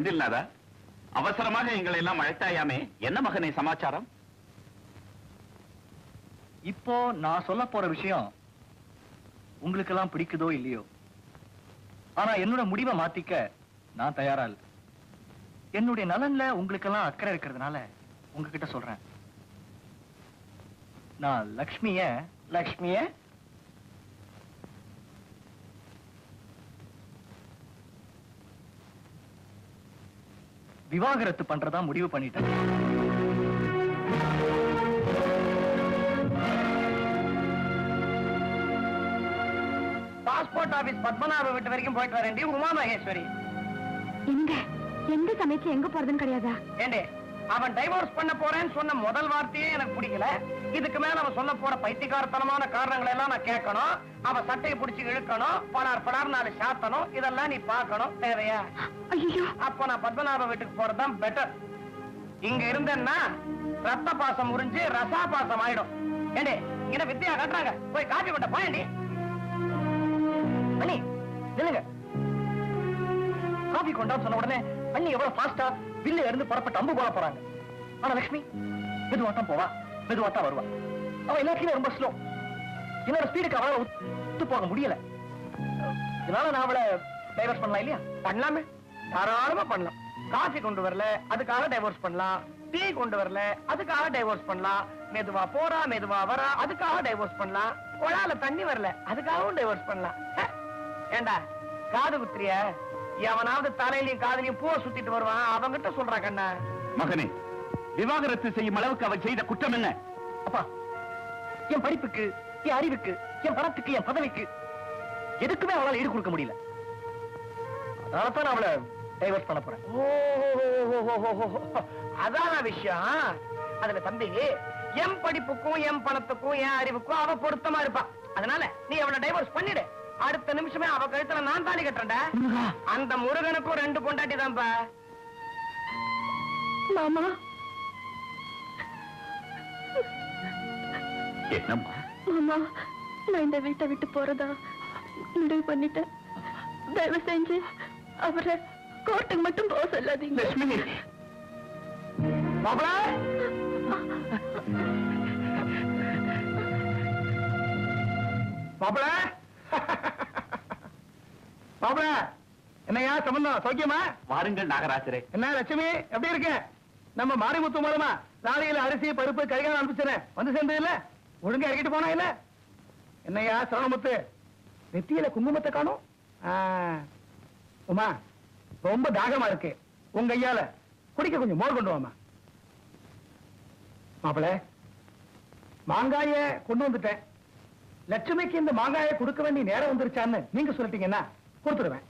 செந்தில்நாதா அவசரமாக எங்களை எல்லாம் அழைத்தாயாமே என்ன மகனை சமாச்சாரம்? இப்போ நான் சொல்ல போற விஷயம் உங்களுக்கு எல்லாம் பிடிக்குதோ இல்லையோ? ஆனா என்னோட முடிவை மாத்திக்க நான் தயாரா என்னுடைய நலன்ல உங்களுக்கெல்லாம் அக்கறை இருக்கிறதுனால உங்ககிட்ட சொல்றேன். நான் லக்ஷ்மிய லக்ஷ்மிய விவாகரத்து பண்றதா முடிவு பண்ணிட்டேன். பாஸ்போர்ட் ஆபீஸ் பத்மநாப வீட்டு வரைக்கும் போயிட்டு வரேன்டி உமா மகேஸ்வரி எங்க? எந்த சமயத்துல எங்க போறதுன்னு கிடையாதா? ஏண்டே அவன் டைவோர்ஸ் பண்ண போறேன்னு சொன்ன முதல் வார்த்தையே எனக்கு பிடிக்கல. இதுக்கு மேல அவன் சொல்ல போற பைத்தியக்காரத்தனமான காரணங்களை எல்லாம் நான் கேட்கணும். அவன் சட்டையை பிடிச்சு இழுக்கணும். பலார் பலார் நாலு சாத்தணும். இதெல்லாம் நீ பார்க்கணும். தேவையா? அப்ப நான் பத்மநாப வீட்டுக்கு போறதுதான் பெட்டர் இங்க இருந்தேன்னா ரத்த பாசம் உறிஞ்சு ரசா பாசம் ஆயிடும். ஏண்டே இங்க வித்தியா கட்டுறாங்க? போய் காப்பி கொண்ட போயண்டி. அண்ணி நில்லுங்க. காபி கொண்டான்னு சொன்ன உடனே அண்ணி எவ்வளவு ஃபாஸ்டா வில்ல இருந்து புறப்பட்டு அம்பு போட போறாங்க. ஆனா லட்சுமி மெதுவாட்டம் போவா. மெதுவாட்டம் வருவா. அவ எல்லாத்தையுமே ரொம்ப ஸ்லோ என்னோட ஸ்பீடுக்கு அவளால ஒத்து போக முடியல. இதனால நான் அவளை டைவர்ஸ் பண்ணலாம் இல்லையா? பண்ணலாமே. தாராளமா பண்ணலாம். காஃபி கொண்டு வரல அதுக்காக டைவர்ஸ் பண்ணலாம். டீ கொண்டு வரல அதுக்காக டைவர்ஸ் பண்ணலாம். மெதுவா போறா மெதுவா வரா அதுக்காக டைவர்ஸ் பண்ணலாம். குழால தண்ணி வரல அதுக்காகவும் டைவர்ஸ் பண்ணலாம். ஹே, ஏண்டா காது குத்திரிய எவனாவது தலையிலயும் காதலையும் பூவை சுத்திட்டு வருவான் அவங்கிட்ட சொல்றா கண்ணா. மகனே விவாகரத்து செய்யும் அளவுக்கு அவள் செய்த குற்றம் என்ன? அப்பா என் படிப்புக்கு என் அறிவுக்கு என் பணத்துக்கு என் பதவிக்கு எதுக்குமே அவளால ஈடு கொடுக்க முடியல. அதனால தான் அவளை டைவர்ஸ் பண்ண போறேன். அதான விஷயம். அதுல தம்பி என் படிப்புக்கும் என் பணத்துக்கும் என் அறிவுக்கும் அவ பொருத்தமா இருப்பா. அதனால நீ அவளை டைவர்ஸ் பண்ணிடு. அடுத்த நிமிஷமே அவ கழுத்துல நான் தாலி கட்டுறேன்டா. அந்த முருகனுக்கும் ரெண்டு பொண்டாட்டி தான்ப்பா. மாமா என்னம்மா? மாமா நான் இந்த வீட்டை விட்டு போறதா முடிவு பண்ணிட்டேன். தயவு செஞ்சு அவரை கோர்ட்டுக்கு மட்டும் போக சொல்லாதீங்க. லட்சுமி! மாப்பிள! மாப்பிள! மாப்பிள! என்னையா சம்பந்தம் சௌக்கியமா? வாருங்கள் நாகராஜரே. என்ன லட்சுமி எப்படி இருக்க? நம்ம மாரிமுத்து மூலமா லாரியில அரிசி பருப்பு கரிகாலம் அனுப்பிச்சிடறேன். வந்து சேர்ந்தது இல்ல ஒழுங்கா இறக்கிட்டு போனா இல்ல என்னையா சரணமுத்து நெத்தியில குங்குமத்தை காணும்? உமா ரொம்ப தாகமா இருக்கு. உங்க ஐயால குடிக்க கொஞ்சம் மோர் கொண்டு வாமா. மாப்பிள மாங்காய கொண்டு வந்துட்டேன். லட்சுமிக்கு இந்த மாங்காயை கொடுக்க வேண்டிய நேரம் வந்துருச்சான்னு நீங்க சொல்லிட்டீங்கன்னா கொடுத்துருவேன்.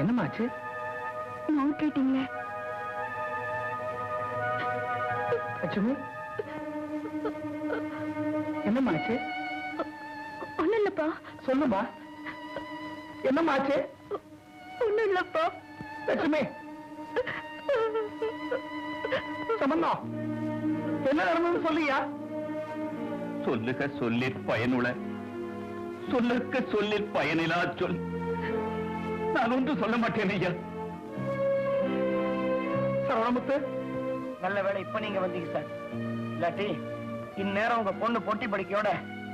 என்னமாச்சு மோர் கேட்டீங்களே லட்சுமி என்னமாச்சு ஒண்ணும் இல்லப்பா. சொல்லுமா என்னமாச்சு ஒண்ணும் இல்லப்பா. லட்சுமி. சம்பந்தம் என்ன நடந்ததுன்னு சொல்லியா? சொல்லுக சொல்லிற் பயனுள. சொல்லுக்க சொல்லிற் பயனிலா சொல். நான் ஒன்று சொல்ல மாட்டேன் ஐயா. சரவணமுத்து நல்ல வேளை இப்ப நீங்க வந்தீங்க சார். இல்லாட்டி இந்நேரம் உங்க பொண்ணு பொட்டி படிக்கையோட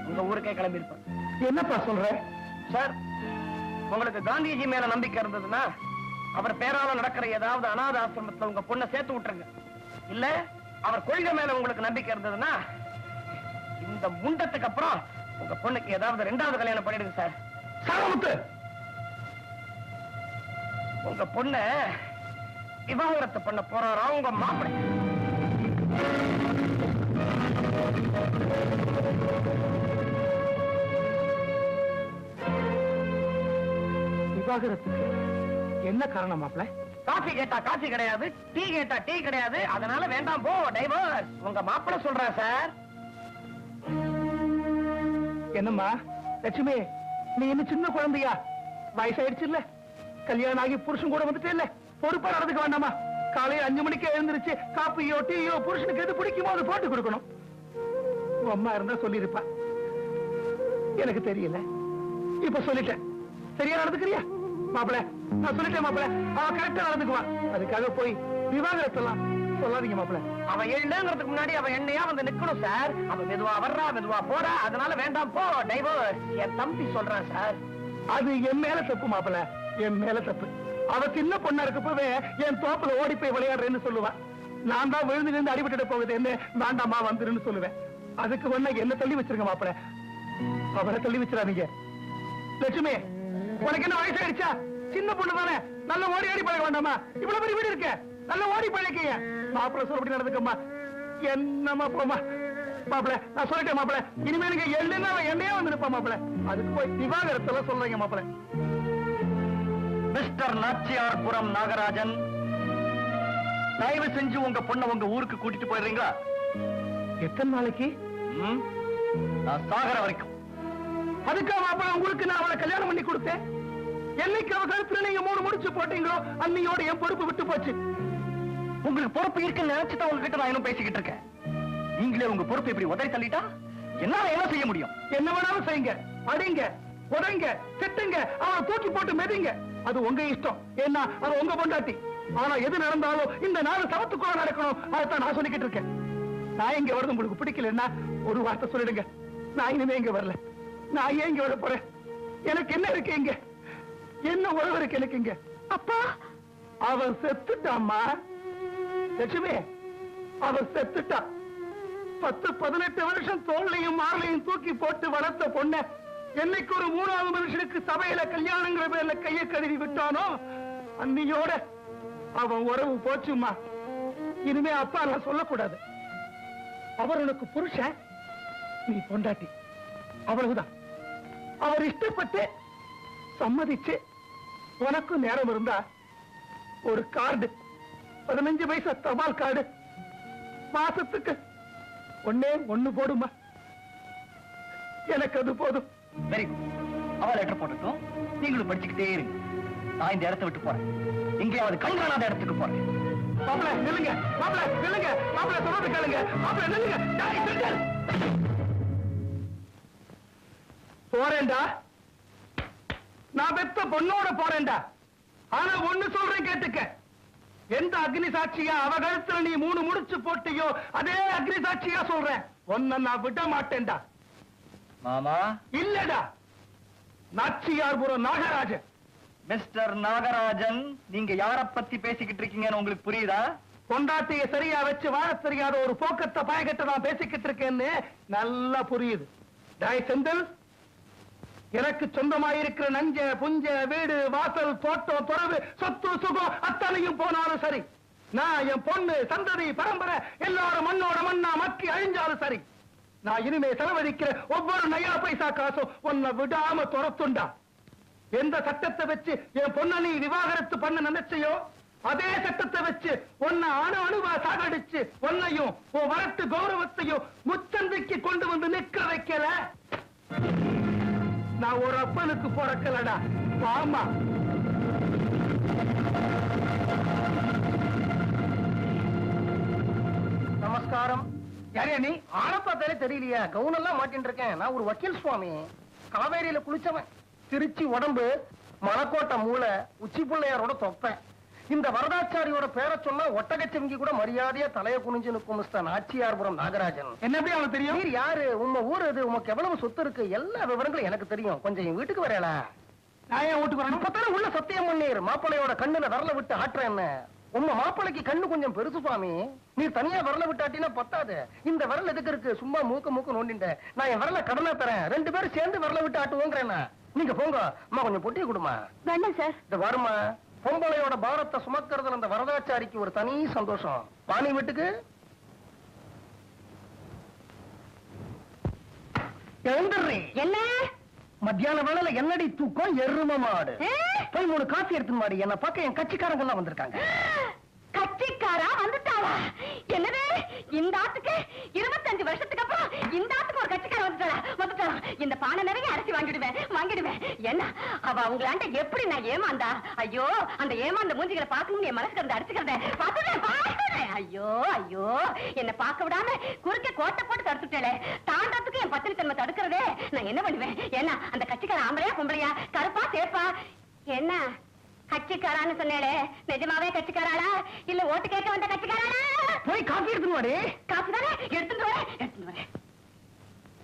உங்க ஊருக்கே கிளம்பி இருப்பேன் என்னப்பா சொல்ற? சார் உங்களுக்கு காந்திஜி மேல நம்பிக்கை இருந்ததுன்னா அவர் பேரால நடக்கிற ஏதாவது அனாத ஆசிரமத்துல உங்க பொண்ணை சேர்த்து விட்டுருங்க. இல்ல அவர் கொள்கை மேல உங்களுக்கு நம்பிக்கை இருந்ததுன்னா இந்த முண்டத்துக்கு அப்புறம் உங்க பொண்ணுக்கு ஏதாவது ரெண்டாவது கல்யாணம் பண்ணிடுங்க சார். சரவணமுத்து உங்க பொண்ண விவாகரத்து பண்ண போறாரா? உங்க மாப்பிள்ளை விவாகரத்துக்கு என்ன காரணம் மாப்பிள்ள காஃபி கேட்டா காஃபி கிடையாது டீ கேட்டா டீ கிடையாது அதனால வேண்டாம் போ டைவர்ஸ். உங்க மாப்பிள்ள சொல்றா சார். என்னம்மா லட்சுமி நீ இன்னும் சின்ன குழந்தையா? வயசாயிடுச்சு இல்ல? கல்யாணம் ஆகி புருஷன் கூட வந்துட்டே இல்ல. பொறுப்பா நடந்துக்க வேண்டாமா? காலையில அஞ்சு மணிக்கு எழுந்திருச்சு காப்பியோ டீயோ புருஷனுக்கு எது பிடிக்குமோ அதை போட்டு கொடுக்கணும். அம்மா இருந்தா சொல்லியிருப்பா. எனக்கு தெரியல. இப்ப சொல்லிட்டேன். சரியா நடந்துக்கிறியா? மாப்பிள நான் சொல்லிட்டேன் மாப்பிள. அவ கரெக்டா நடந்துக்குவான் அதுக்காக போய் விவாகரத்தெல்லாம் சொல்லாதீங்க மாப்பிள. அவ எழுதுங்கிறதுக்கு முன்னாடி அவன் என்னையா வந்து நிக்கணும் சார்? அவ மெதுவா வர்றா மெதுவா போறா. அதனால வேண்டாம் போ டைவர்ஸ் என் தம்பி சொல்றான் சார். அது என் மேல தப்பு மாப்பிள. என் மேல தப்பு. அவ சின்ன பொண்ணா இருக்கப்பவே என் தோப்புல ஓடி போய் விளையாடுறேன்னு சொல்லுவா. நான் தான் விழுந்து நின்று அடிபட்டு போகுது என்ன? வேண்டாமா வந்துருன்னு சொல்லுவேன். அதுக்கு ஒண்ணு என்ன தள்ளி வச்சிருங்க மாப்பிள? அவரை தள்ளி வச்சிடாதீங்க. லட்சுமி உனக்கு என்ன வயசு ஆயிடுச்சா? சின்ன பொண்ணு தானே. நல்ல ஓடி ஆடி பழக வேண்டாமா? இவ்வளவு பெரிய வீடு இருக்க. நல்ல ஓடி பழகிய. மாப்பிள சொல்லப்படி நடந்துக்கம்மா. என்னம்மா போமா மாப்பிள நான் சொல்லிட்டேன் மாப்பிள. இனிமே நீங்க எள்ளுன்னா என்னையே வந்து நிப்பா மாப்பிள. அதுக்கு போய் விவாகரத்தெல்லாம் சொல்றீங்க மாப்பிள. மிஸ்டர் நாச்சியார்புரம் நாகராஜன். தயவு செஞ்சு உங்க பொண்ணை உங்க ஊருக்கு கூட்டிட்டு போயிடுறீங்களா? எத்தனை நாளைக்கு? நான் சாகர வரைக்கும். அதுக்கா மாப்பிள உங்களுக்கு நான் அவளை கல்யாணம் பண்ணி கொடுத்தேன். என்னைக்கு அவ கழுத்துல நீங்க மூணு முடிச்சு போட்டீங்களோ அன்னையோட என் பொறுப்பு விட்டு போச்சு. உங்களுக்கு பொறுப்பு இருக்குன்னு நினைச்சுதான் உங்ககிட்ட நான் இன்னும் பேசிக்கிட்டு இருக்கேன். நீங்களே உங்க பொறுப்பை இப்படி உதறி தள்ளிட்டா என்னால என்ன செய்ய முடியும்? என்ன வேணாலும் செய்யுங்க. அடிங்க உடைங்க திட்டுங்க அவளை தூக்கி போட்டு மெதிங்க. அது உங்க இஷ்டம். ஏன்னா அது உங்க பொண்டாட்டி. ஆனா எது நடந்தாலும் இந்த நாடு சவத்துக்குள்ள நடக்கணும். அதைத்தான் நான் சொல்லிக்கிட்டு இருக்கேன். நான் இங்க வரது உங்களுக்கு பிடிக்கலன்னா ஒரு வார்த்தை சொல்லிடுங்க. நான் இனிமே இங்க வரல. நான் ஏன் இங்க வர போறேன்? எனக்கு என்ன இருக்கு இங்க? என்ன உறவு இருக்கு எனக்கு இங்க? அப்பா அவன் செத்துட்டாமா லட்சுமி அவன் செத்துட்டா பத்து பதினெட்டு வருஷம் தோல்லையும் மார்லையும் தூக்கி போட்டு வளர்த்த பொண்ண என்னைக்கு ஒரு மூணாவது மனுஷனுக்கு சபையில கல்யாணங்கிற பேர்ல கைய கழுவி விட்டானோ அன்னியோட அவன் உறவு போச்சுமா இனிமே அப்பா நான் சொல்லக்கூடாது. அவர் உனக்கு புருஷன் நீ பொண்டாட்டி. அவ்வளவுதான். அவர் இஷ்டப்பட்டு சம்மதிச்சு உனக்கும் நேரம் இருந்தா ஒரு கார்டு பதினஞ்சு வயசு தபால் கார்டு மாசத்துக்கு ஒன்னே ஒண்ணு போடுமா எனக்கு அது போதும். வெரி குட் அவ லெட்டர் போட்டுட்டும். நீங்களும் படிச்சுக்கிட்டே இருங்க. நான் இந்த இடத்த விட்டு போறேன். எங்கேயாவது கண்காணாத இடத்துக்கு போறேன். மாப்பிள்ள நில்லுங்க. மாப்பிள்ள நில்லுங்க. மாப்பிள்ள தொடர்ந்து கேளுங்க. மாப்பிள்ள நில்லுங்க. டேய், செந்தில். போறேன்டா. நான் பெத்த பொண்ணோட போறேன்டா. ஆனா ஒண்ணு சொல்றேன் கேட்டுக்க. எந்த அக்னி சாட்சியா அவ கழுத்துல நீ மூணு முடிச்சு போட்டியோ அதே அக்னி சாட்சியா சொல்றேன். ஒன்ன நான் விட மாட்டேன்டா. மாமா? இல்லடா! நாச்சியார்புரம் நாகராஜன். மிஸ்டர் நாகராஜன் நீங்க யார பத்தி பேசிக்கிட்டு இருக்கீங்கன்னு உங்களுக்கு புரியுதா? கொண்டாட்டிய சரியா வச்சு வாழ தெரியாத ஒரு போக்கத்தை பயகட்ட நான் பேசிக்கிட்டு இருக்கேன்னு நல்லா புரியுது. டாய் செந்தில் எனக்கு சொந்தமாயிருக்கிற நஞ்ச புஞ்ச வீடு வாசல் தோட்டம் துறவு சொத்து சுகம் அத்தனையும் போனாலும் சரி. நான் என் பொண்ணு சந்ததி பரம்பரை எல்லாரும் மண்ணோட மண்ணா மக்கி அழிஞ்சாலும் சரி. நான் இனிமே செலவழிக்கிற ஒவ்வொரு நயா பைசா காசும் உன்னை விடாம துரத்துண்டா. எந்த சட்டத்தை வச்சு என் பொண்ண நீ விவாகரத்து பண்ண நினைச்சையோ அதே சட்டத்தை வச்சு உன்னை அணு அணுவா சாகடிச்சு உன்னையும் உன் வரட்டு கௌரவத்தையும் முச்சந்திக்கு கொண்டு வந்து நிக்க வைக்கல. நான் ஒரு அப்பனுக்கு பிறக்கலடா. ஆமா நமஸ்காரம். யாரையா நீ? ஆளை பார்த்தாலே தெரியலையா. கவுன் எல்லாம் மாட்டின்னு இருக்கேன். நான் ஒரு வக்கீல் சுவாமி. காவேரியில குளிச்சவன். திருச்சி உடம்பு மலக்கோட்டை மூளை உச்சி பிள்ளையாரோட தொப்பேன். இந்த வரதாச்சாரியோட பேரை சொன்னா ஒட்டகச்சிவிங்கி கூட மரியாதையா தலைய குனிஞ்சு நிற்கும் மிஸ்டர் நாச்சியார்புரம் நாகராஜன். என்ன எப்படி அவனுக்கு தெரியும்? யாரு? உங்க ஊர் இது உமக்கு எவ்வளவு சொத்து இருக்கு? எல்லா விவரங்களும் எனக்கு தெரியும். கொஞ்சம் என் வீட்டுக்கு வரையல. நான் ஏன் வீட்டுக்கு வரணும்? உள்ள சத்தியம் பண்ணீர். மாப்பிள்ளையோட கண்ணுல விரல விட்டு ஆட்டுறேன் என்ன உங்க மாப்பிள்ளைக்கு கண்ணு கொஞ்சம் பெருசு சுவாமி. நீர் தனியா விரல விட்டு ஆட்டினா பத்தாது. இந்த விரல் எதுக்கு இருக்கு? சும்மா மூக்க மூக்க நோண்டிட்ட நான் என் விரல கடனா தரேன். ரெண்டு பேரும் சேர்ந்து விரல விட்டு ஆட்டுவோங்கிறேன் நீங்க போங்க. அம்மா கொஞ்சம் பொட்டியை கொடுமா. வேண்டாம் சார். இந்த வருமா? பொம்பளையோட பாரத்தை சுமக்கிறதுல அந்த வரதாச்சாரிக்கு ஒரு தனி சந்தோஷம். பாணி வீட்டுக்கு. எழுந்துடுறீ என்ன? மத்தியான வேளையில என்னடி தூக்கம்? எரும மாடு? போய் மூணு காஃபி எடுத்து மாடி என்ன பக்கம் என் கட்சிக்காரங்க எல்லாம் வந்திருக்காங்க. கட்சிக்காரா? வந்துட்டாளா என்னது இந்த ஆத்துக்கு இருபத்தஞ்சு வருஷத்துக்கு அப்புறம் இந்த ஆத்துக்கு ஒரு கட்சிக்கார வந்துட்டாளா? வந்துட்டாளா? இந்த பானை நிறைய அரிசி வாங்கிடுவேன் வாங்கிடுவேன். என்ன? அவ அவங்களாண்ட எப்படி நான் ஏமாந்தா? ஐயோ அந்த ஏமாந்த மூஞ்சிகளை பார்க்கணும்னு என் மனசுக்கு அந்த அடிச்சுக்கிறத பார்த்துட்டேன் பார்த்துட்டேன் ஐயோ ஐயோ என்ன பார்க்க விடாம குறுக்க கோட்டை போட்டு தடுத்துட்டேளே. தாண்டத்துக்கு என் பத்திரி தன்மை தடுக்கிறதே. நான் என்ன பண்ணுவேன்? ஏன்னா அந்த கட்சிக்கார ஆம்பளையா பொம்பளையா? கருப்பா சேப்பா? என்ன? கட்சிக்காரான்னு சொன்னேளே. நிஜமாவே கட்சிக்காராளா? இல்ல ஓட்டு கேட்க வந்த கட்சிக்காராளா? போய் காஃபி எடுத்துன்னு வாடி. காசு தானே? எடுத்துட்டு வரேன் எடுத்துட்டு வரேன்.